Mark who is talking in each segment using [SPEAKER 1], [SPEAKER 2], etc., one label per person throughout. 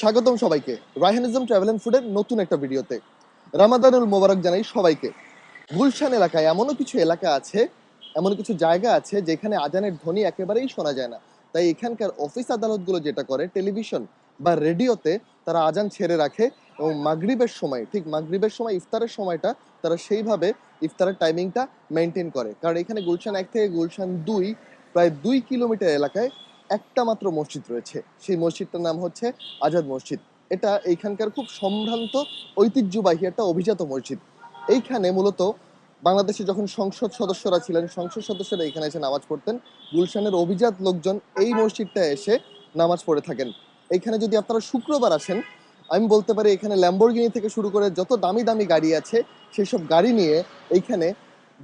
[SPEAKER 1] স্বাগতম সবাইকে। রায়হানিজম travel and ফুডের নতুন একটা ভিডিওতে। রামাদানুল মোবারক জানাই সবাইকে। গুলশান এলাকায় এমনও কিছু এলাকা আছে এমন কিছু জায়গা আছে যেখানে আজানের ধ্বনি একেবারেই শোনা যায় না। তাই এখানকার অফিস আদালতগুলো যেটা করে, টেলিভিশন বা রেডিওতে তারা আজান ছেড়ে রাখে এবং মাগরিবের সময়, ঠিক মাগরিবের সময়, ইফতারের সময়টা তারা সেইভাবে ইফতারের টাইমিংটা মেনটেন করে। কারণ এখানে গুলশান এক থেকে গুলশান দুই, প্রায় দুই কিলোমিটার এলাকায় একটা মাত্র মসজিদ রয়েছে। সেই মসজিদটার নাম হচ্ছে আজাদ মসজিদ। এটা এইখানকার খুব সম্ভ্রান্ত, ঐতিহ্যবাহী একটা অভিজাত মসজিদ। এইখানে মূলত বাংলাদেশে যখন সংসদ সদস্যরা ছিলেন, সংসদ সদস্যরা এখানে এসে নামাজ পড়তেন। গুলশানের অভিজাত লোকজন এই মসজিদটা এসে নামাজ পড়ে থাকেন। এইখানে যদি আপনারা শুক্রবার আসেন, আমি বলতে পারি এখানে ল্যাম্বরগিনি থেকে শুরু করে যত দামি দামি গাড়ি আছে সেই সব গাড়ি নিয়ে এইখানে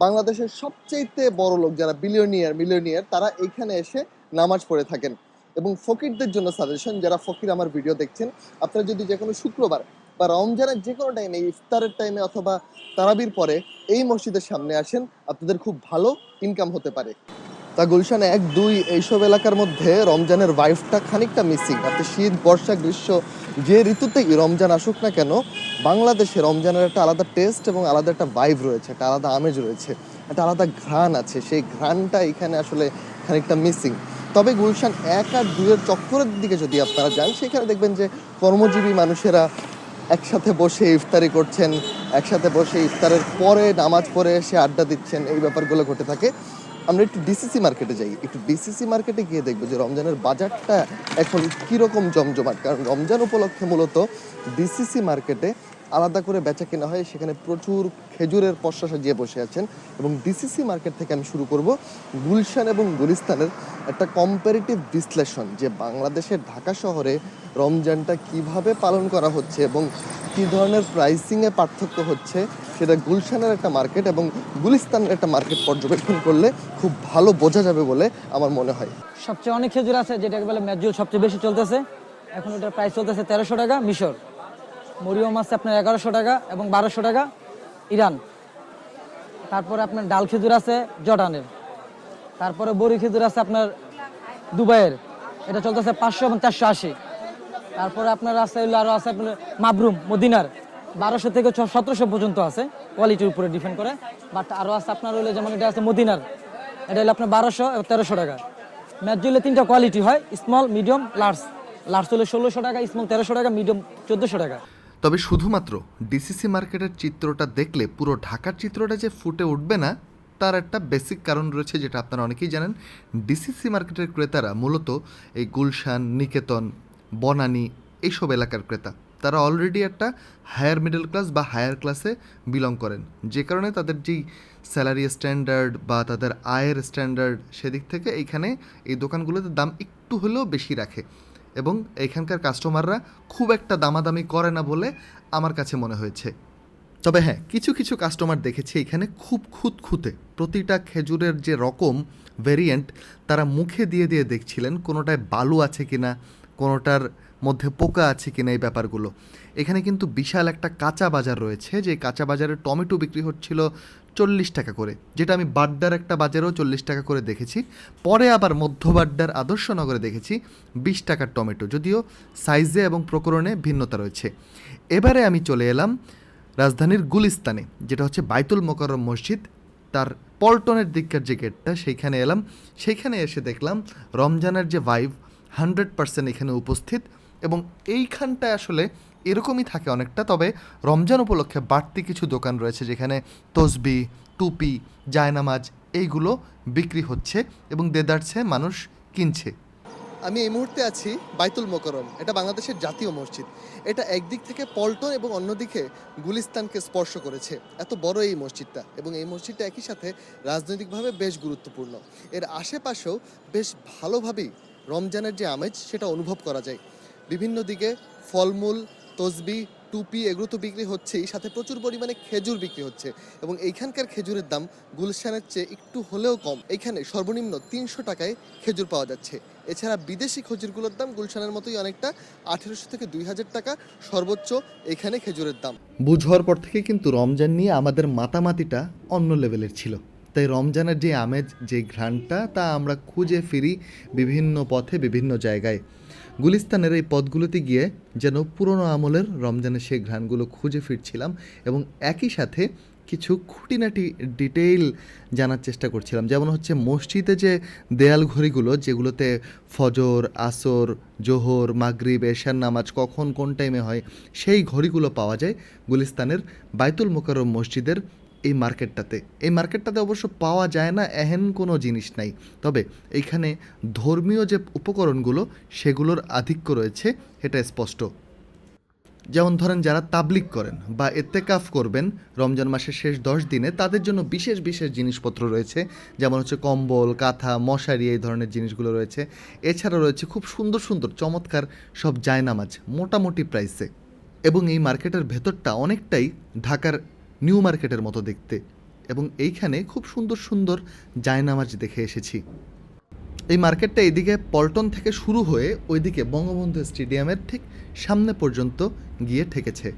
[SPEAKER 1] বাংলাদেশের সবচেয়ে বড় লোক যারা বিলিয়নিয়ার মিলিয়নিয়ার তারা এখানে এসে নামাজ পড়ে থাকেন। এবং ফকিরদের জন্য সাজেশন যারা ফকির আমার ভিডিও দেখছেন, আপনারা যদি যে কোনো শুক্রবার বা রমজানের যে কোনো টাইমে ইফতারের টাইমে অথবা তারাবির পরে এই মসজিদের সামনে আসেন, আপনাদের খুব ভালো ইনকাম হতে পারে। তা গুলশান এক, দুই এইসব এলাকার মধ্যে রমজানের ভাইফটা খানিকটা মিসিং আপনি শীত, বর্ষা, গ্রীষ্ম, যে ঋতুতেই রমজান আসুক না কেন, বাংলাদেশে রমজানের একটা আলাদা টেস্ট এবং আলাদা একটা ভাইভ রয়েছে, একটা আলাদা আমেজ রয়েছে, একটা আলাদা ঘ্রাণ আছে। সেই ঘ্রাণটা এখানে আসলে খানিকটা মিসিং তবে গুলশান এক আর দুয়ের চক্করের দিকে যদি আপনারা যান, সেখানে দেখবেন যে কর্মজীবী মানুষেরা একসাথে বসে ইফতারি করছেন, একসাথে বসে ইফতারের পরে, নামাজ পড়ে এসে আড্ডা দিচ্ছেন, এই ব্যাপারগুলো ঘটে থাকে। আমরা একটু ডিসিসি মার্কেটে যাই। একটু ডিসিসি মার্কেটে গিয়ে দেখব যে রমজানের বাজারটা এখন কীরকম জমজমাট। কারণ রমজান উপলক্ষে মূলত ডিসিসি মার্কেটে আলাদা করে বেচা কেনা হয়, সেখানে প্রচুর খেজুরের পশা সাজিয়ে বসে আছেন এবং ডিসিসি মার্কেট থেকে আমি শুরু করব গুলশান এবং গুলিস্তানের একটা কম্পারেটিভ বিশ্লেষণ যে বাংলাদেশের ঢাকা শহরে রমজানটা কীভাবে পালন করা হচ্ছে এবং কী ধরনের প্রাইসিংয়ে পার্থক্য হচ্ছে, সেটা গুলশানের একটা মার্কেট এবং গুলিস্তানের একটা মার্কেট পর্যবেক্ষণ করলে খুব ভালো বোঝা যাবে বলে আমার মনে হয়।
[SPEAKER 2] সবচেয়ে অনেক খেজুর আছে যেটাকে বলে ম্যাজুল সবচেয়ে বেশি চলতেছে। এখন ওটার প্রাইস চলতেছে তেরোশো টাকা মিশর। মরিয়ম আছে আপনার এগারোশো টাকা এবং বারোশো টাকা ইরান। তারপরে আপনার ডাল খেজুর আছে জর্ডানের। তারপরে বড়ি খেজুর আছে আপনার দুবাইয়ের। এটা চলতেছে পাঁচশো এবং চারশো আশি। তারপরে আপনার আছে আরও আছে আপনার মাবরুম, মদিনার। বারোশো থেকে ছ সতেরোশো পর্যন্ত আছে। কোয়ালিটির উপরে ডিপেন্ড করে। বাট আরও আছে আপনার হলো যেমন এটা আছে মদিনার। এটা হলো আপনার বারোশো এবং তেরোশো টাকা। ম্যাচগুলো তিনটা কোয়ালিটি হয়, স্মল, মিডিয়াম, লার্জ। লার্জ হলে ষোলোশো টাকা, স্মল তেরোশো টাকা, মিডিয়াম চোদ্দোশো টাকা।
[SPEAKER 3] তবে শুধুমাত্র ডিসিসি মার্কেটের চিত্রটা দেখলে পুরো ঢাকার চিত্রটা যে ফুটে উঠবে না, তার একটা বেসিক কারণ রয়েছে যেটা আপনারা অনেকেই জানেন। ডিসিসি মার্কেটের ক্রেতারা মূলত এই গুলশান, নিকেতন, বনানী এইসব এলাকার ক্রেতা। তারা অলরেডি একটা হায়ার মিডল ক্লাস বা হায়ার ক্লাসে বিলং করেন। যে কারণে তাদের যেই স্যালারি স্ট্যান্ডার্ড বা তাদের আয়ের স্ট্যান্ডার্ড সেদিক থেকে এইখানে এই দোকানগুলোতে দাম একটু হলেও বেশি রাখে। এবং এখানকার কাস্টমাররা খুব একটা দামাদামি করে না বলে আমার কাছে মনে হয়েছে। তবে হ্যাঁ কিছু কিছু কাস্টমার দেখেছি এখানে খুব খুঁতখুঁতে। প্রতিটা খেজুরের যে রকম ভেরিয়েন্ট তারা মুখে দিয়ে দিয়ে দেখছিলেন কোনোটায় বালু আছে কিনা, কোনোটার মধ্যে পোকা আছে কিনা এই ব্যাপারগুলো। এখানে কিন্তু বিশাল একটা কাঁচা বাজার রয়েছে, যে কাঁচা বাজারে টমেটো বিক্রি হচ্ছিল চল্লিশ টাকা করে, যেটা আমি বাড্ডার একটা বাজারেও চল্লিশ টাকা করে দেখেছি। পরে আবার মধ্য বাড্ডার আদর্শনগরে দেখেছি বিশ টাকার টমেটো, যদিও সাইজে এবং প্রকরণে ভিন্নতা রয়েছে। এবারে আমি চলে এলাম রাজধানীর গুলিস্তানে, যেটা হচ্ছে বাইতুল মোকাররম মসজিদ। তার পল্টনের দিককার যে গেটটা, সেইখানে এলাম। সেইখানে এসে দেখলাম রমজানের যে ভাইভ হান্ড্রেড পার্সেন্ট এখানে উপস্থিত। এবং এইখানটায় আসলে এরকমই থাকে অনেকটা। তবে রমজান উপলক্ষে বাড়তি কিছু দোকান রয়েছে যেখানে তসবি, টুপি, জায়নামাজ এইগুলো বিক্রি হচ্ছে এবং দেদারছে মানুষ কিনছে।
[SPEAKER 1] আমি এই মুহূর্তে আছি বাইতুল মোকরম এটা বাংলাদেশের জাতীয় মসজিদ। এটা একদিক থেকে পল্টন এবং অন্যদিকে গুলিস্তানকে স্পর্শ করেছে। এত বড় এই মসজিদটা এবং এই মসজিদটা একই সাথে রাজনৈতিকভাবে বেশ গুরুত্বপূর্ণ। এর আশেপাশেও বেশ ভালোভাবেই রমজানের যে আমেজ, সেটা অনুভব করা যায়। বিভিন্ন দিকে ফলমূল তসবি, টুপি এগুলো তো বিক্রি হচ্ছেই, সাথে প্রচুর পরিমাণে খেজুর বিক্রি হচ্ছে এবং এইখানকার খেজুরের দাম গুলশানের চেয়ে একটু হলেও কম। এখানে সর্বনিম্ন তিনশো টাকায় খেজুর পাওয়া যাচ্ছে। এছাড়া বিদেশি খেজুরগুলোর দাম গুলশানের মতোই অনেকটা, আঠেরোশো থেকে দুই হাজার টাকা সর্বোচ্চ এখানে খেজুরের দাম।
[SPEAKER 3] বুঝ হওয়ার পর থেকে কিন্তু রমজান নিয়ে আমাদের মাতামাতিটা অন্য লেভেলের ছিল। তাই রমজানের যে আমেজ, যে ঘ্রাণটা, তা আমরা খুঁজে ফিরি বিভিন্ন পথে, বিভিন্ন জায়গায়।
[SPEAKER 1] গুলিস্তানের এই পদগুলোতে গিয়ে যেন পুরনো আমলের রমজানের সেই ঘ্রাণগুলো খুঁজে ফিরছিলাম এবং একই সাথে কিছু খুঁটিনাটি ডিটেইল জানার চেষ্টা করছিলাম। যেমন হচ্ছে মসজিদে যে দেয়াল ঘড়িগুলো, যেগুলোতে ফজর, আসর, জোহর, মাগরিব, এশার নামাজ কখন কোন টাইমে হয়, সেই ঘড়িগুলো পাওয়া যায় গুলিস্তানের বাইতুল মোকাররম মসজিদের এই মার্কেটটাতে। এই মার্কেটটাতে অবশ্য পাওয়া যায় না এহেন কোনো জিনিস নাই। তবে এইখানে ধর্মীয় যে উপকরণগুলো, সেগুলোর আধিক্য রয়েছে এটা স্পষ্ট। যেমন ধরেন যারা তাবলিক করেন বা এতেকাফ করবেন রমজান মাসের শেষ দশ দিনে, তাদের জন্য বিশেষ বিশেষ জিনিসপত্র রয়েছে। যেমন হচ্ছে কম্বল, কাঁথা, মশারি এই ধরনের জিনিসগুলো রয়েছে। এছাড়া রয়েছে খুব সুন্দর সুন্দর, চমৎকার সব জায়নামাজ, মোটামুটি প্রাইসে। এবং এই মার্কেটের ভেতরটা অনেকটাই ঢাকার নিউ মার্কেটের মতো দেখতে এবং এইখানে খুব সুন্দর সুন্দর জায়নামাজ দেখে এসেছি। এই মার্কেটটা এদিকে পল্টন থেকে শুরু হয়ে ওইদিকে বঙ্গবন্ধু স্টেডিয়ামের ঠিক সামনে পর্যন্ত গিয়ে ঠেকেছে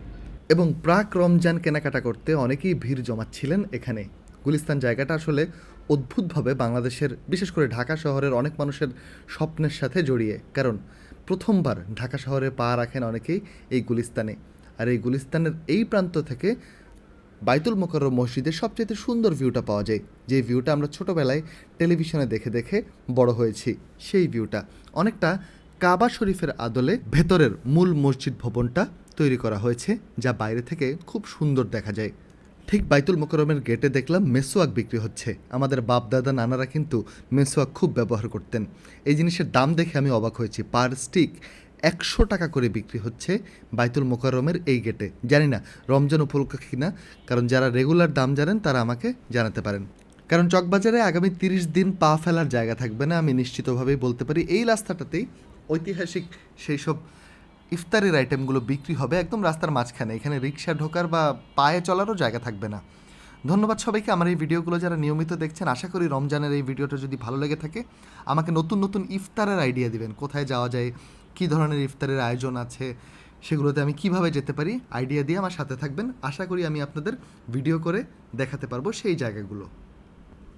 [SPEAKER 1] এবং প্রাক রমজান কেনাকাটা করতে অনেকেই ভিড় জমাচ্ছিলেন এখানে। গুলিস্তান জায়গাটা আসলে অদ্ভুতভাবে বাংলাদেশের, বিশেষ করে ঢাকা শহরের অনেক মানুষের স্বপ্নের সাথে জড়িয়ে। কারণ প্রথমবার ঢাকা শহরে পা রাখেন অনেকেই এই গুলিস্তানে। আর এই গুলিস্তানের এই প্রান্ত থেকে বাইতুল মোকাররম মসজিদের সবচেয়ে সুন্দর ভিউটা পাওয়া যায়। যে ভিউটা আমরা ছোটোবেলায় টেলিভিশনে দেখে দেখে বড় হয়েছি, সেই ভিউটা। অনেকটা কাবা শরীফের আদলে ভেতরের মূল মসজিদ ভবনটা তৈরি করা হয়েছে, যা বাইরে থেকে খুব সুন্দর দেখা যায়। ঠিক বাইতুল মোকরমের গেটে দেখলাম মেসোয়াক বিক্রি হচ্ছে। আমাদের বাপ দাদা নানারা কিন্তু মেসোয়াক খুব ব্যবহার করতেন। এই জিনিসের দাম দেখে আমি অবাক হয়েছি। পার স্টিক একশো টাকা করে বিক্রি হচ্ছে বাইতুল মোকাররমের এই গেটে। জানি না, রমজান উপলক্ষে কিনা, কারণ যারা রেগুলার দাম জানেন, তারা আমাকে জানাতে পারেন। কারণ চকবাজারে আগামী তিরিশ দিন পা ফেলার জায়গা থাকবে না, আমি নিশ্চিতভাবেই বলতে পারি। এই রাস্তাটাতেই ঐতিহাসিক সেই সব ইফতারের আইটেমগুলো বিক্রি হবে একদম রাস্তার মাঝখানে। এখানে রিক্সা ঢোকার বা পায়ে চলারও জায়গা থাকবে না। ধন্যবাদ সবাইকে। আমার এই ভিডিওগুলো যারা নিয়মিত দেখছেন, আশা করি রমজানের এই ভিডিওটা যদি ভালো লেগে থাকে, আমাকে নতুন নতুন ইফতারের আইডিয়া দিবেন। কোথায় যাওয়া যায় কী ধরনের ইফতারের আয়োজন আছে সেগুলোতে আমি কীভাবে যেতে পারি আইডিয়া দিয়ে আমার সাথে থাকবেন। আশা করি আমি আপনাদের ভিডিও করে দেখাতে পারব সেই জায়গাগুলো।